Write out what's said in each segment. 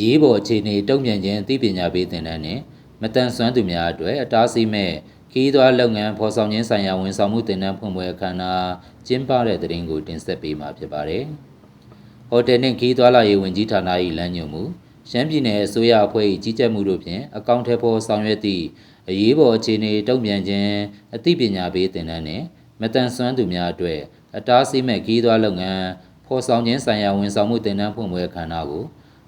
ရေးပေါ်အခြေအနေတုံ့ပြန်ခြင်းအသိပညာပေးသင်တန်းနှင့်မတန်ဆွမ်းသူများအတွက်အတားဆီးမဲ့ခီးသွွားလုပ်ငန်းဖော်ဆောင်ခြင်းဆိုင်ရာဝန်ဆောင်မှုသင်တန်းဖွင့်ပွဲအခမ်းအနားကျင်းပတဲ့တဲ့ရင်ကိုတင်ဆက်ပေးမှာဖြစ်ပါတယ်။ဟိုတယ်နှင့်ခီးသွွားလာရေးဝန်ကြီးဌာန၏လမ်းညွှန်မှုရှမ်းပြည်နယ်အစိုးရအဖွဲ့၏ကြီးကြပ်မှုတို့ဖြင့်အကောင့်ထဲပေါ်ဆောင်ရွက်သည့်အရေးပေါ်အခြေအနေတုံ့ပြန်ခြင်းအသိပညာပေးသင်တန်းနှင့်မတန်ဆွမ်းသူများအတွက်အတားဆီးမဲ့ခီးသွွားလုပ်ငန်းဖော်ဆောင်ခြင်းဆိုင်ရာဝန်ဆောင်မှုသင်တန်းဖွင့်ပွဲအခမ်းအနားကို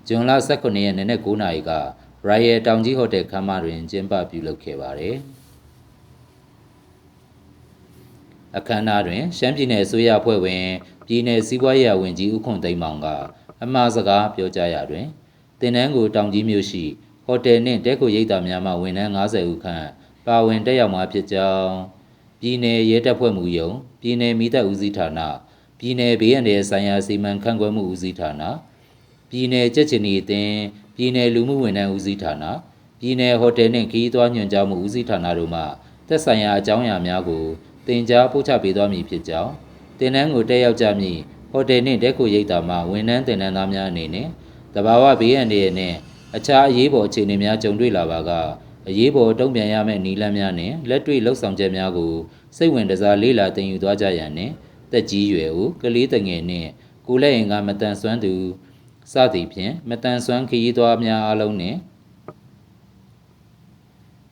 ဇွန်လ18ရက်နေ့နဲ့9နာရီက Royal တောင်ကြီးဟိုတယ်ခန်းမတွင်ကျင်းပပြုလုပ်ခဲ့ပါတယ်။အခမ်းအနားတွင်ရှမ်းပြည်နယ်အစိုးရအဖွဲ့ဝင်ပြည်နယ်စည်းပွားရေးဝန်ကြီးဦးခွန်သိမ်းမောင်ကအမှားစကားပြောကြားရာတွင်တင်နန်းကိုတောင်ကြီးမြို့ရှိဟိုတယ်နှင့်တဲခိုရိပ်သာများမှဝန်ထမ်း90ဦးခန့်ပါဝင်တက်ရောက်မှာဖြစ်ကြောင်းပြည်နယ်ရဲတပ်ဖွဲ့မှုယုံပြည်နယ်မိသက်ဦးစီးဌာနပြည်နယ်ဘေးအန္တရာယ်ဆိုင်ရာစီမံခန့်ခွဲမှုဦးစီးဌာန ပြည်နယ်ကြက်ချင်ဒီအသင်းပြည်နယ်လူမှုဝန်ထမ်းဦးစီးဌာနပြည်နယ်ဟိုတယ်နှင့်ခရီးသွားညွှန်ကြားမှုဦးစီးဌာနတို့မှသက်ဆိုင်ရာအကြောင်းအရာများကိုတင် जा ပို့ချပေးသွားမည်ဖြစ်ကြောင်းတင်နန်းကိုတက်ရောက်ကြမည်ဟိုတယ်နှင့်တက်ကိုရိပ်သာမှဝန်ထမ်းတင်နန်းသားများအနေနဲ့တဘာဝဘေးအန္တရာယ်နှင့်အခြားအရေးပေါ်အခြေအနေများကြုံတွေ့လာပါကအရေးပေါ်တုံ့ပြန်ရမယ့်နည်းလမ်းများနှင့်လက်တွေ့လှုပ်ဆောင်ချက်များကိုစိတ်ဝင်စားလေ့လာသင်ယူသွားကြရန်နှင့်တက်ကြီးရွယ်ဦးကလေးတငယ်နှင့်ကိုလက်ရင်ကမတန်ဆွမ်းသူ စသည်ဖြင့်မတန်ဆွမ်းခရီးသွားများအားလုံးနှင့်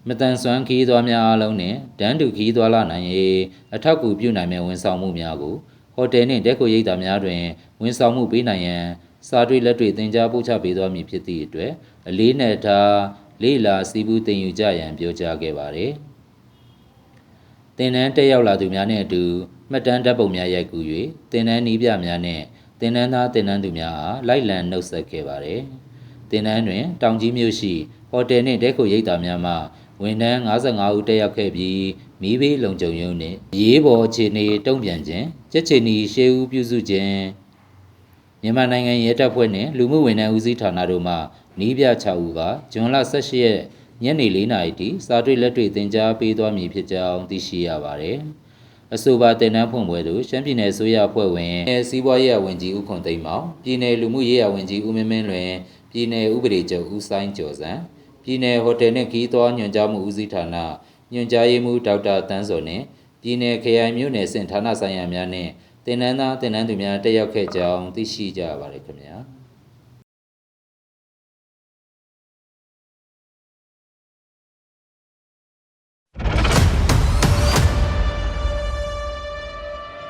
မတန်ဆွမ်းခရီးသွားများအားလုံးနှင့်တန်းတူခရီးသွားလာနိုင်ရေးအထောက်အကူပြုနိုင်မယ့်ဝန်ဆောင်မှုများကိုဟိုတယ်နှင့်တက်ခိုရိပ်သာများတွင်ဝန်ဆောင်မှုပေးနိုင်ရန်စာတွေ့လက်တွေ့သင်ကြားပို့ချပေးသွားမည်ဖြစ်သည့်အတွက်အလေးနက်ထားလေးလာစီးပူးတင်ယူကြရန်ပြောကြားခဲ့ပါသည်သင်တန်းတက်ရောက်လာသူများနှင့်အတူမှတ်တမ်းဓာတ်ပုံများရိုက်ကူး၍သင်တန်းနီးပြများနှင့် သင်တန်းသားသင်တန်းသူများအားလိုက်လံနှုတ်ဆက်ခဲ့ပါသည်သင်တန်းတွင် တောင်ကြီးမြို့ရှိဟိုတယ်နှင့်တဲခိုရိပ်သာများမှဝန်ထမ်း55ဦးတက်ရောက်ခဲ့ပြီးမိဘေးလုံခြုံရေးနှင့်ရေးပေါ်အခြေအနေတုံ့ပြန်ခြင်းကြက်ချီနီရှေးဦးပြုစုခြင်းမြန်မာနိုင်ငံရဲတပ်ဖွဲ့နှင့်လူမှုဝန်ထမ်းဦးစီးဌာနတို့မှနီးပြ6ဦးကဇွန်လ18ရက်ညနေ4နာရီထိစာတွေ့လက်တွေ့သင်ကြားပေးသွားမည်ဖြစ်ကြောင်းသိရှိရပါသည်။ အဆိုပါတင်နန်းဖွင့်ပွဲသို့ရှမ်းပြည်နယ်ဆိုရအဖွဲ့ဝင်စီးပွားရေးဝန်ကြီးဦးခွန်သိန်းမောင်ပြည်နယ်လူမှုရေးဝန်ကြီးဦးမင်းမင်းလွင်ပြည်နယ်ဥပဒေချုပ်ဦးဆိုင်ကျော်စံပြည်နယ်ဟိုတယ်နှင့်ခီးသွားညွှန်ကြားမှုဦးစီးဌာနညွှန်ကြားရေးမှူးဒေါက်တာတန်းစောနှင့်ပြည်နယ်ခရိုင်မြို့နယ်စင်ဌာနဆိုင်ရာများနှင့်တင်နန်းသားတင်နန်းသူများတက်ရောက်ခဲ့ကြောင်းသိရှိကြပါရခင်ဗျာ။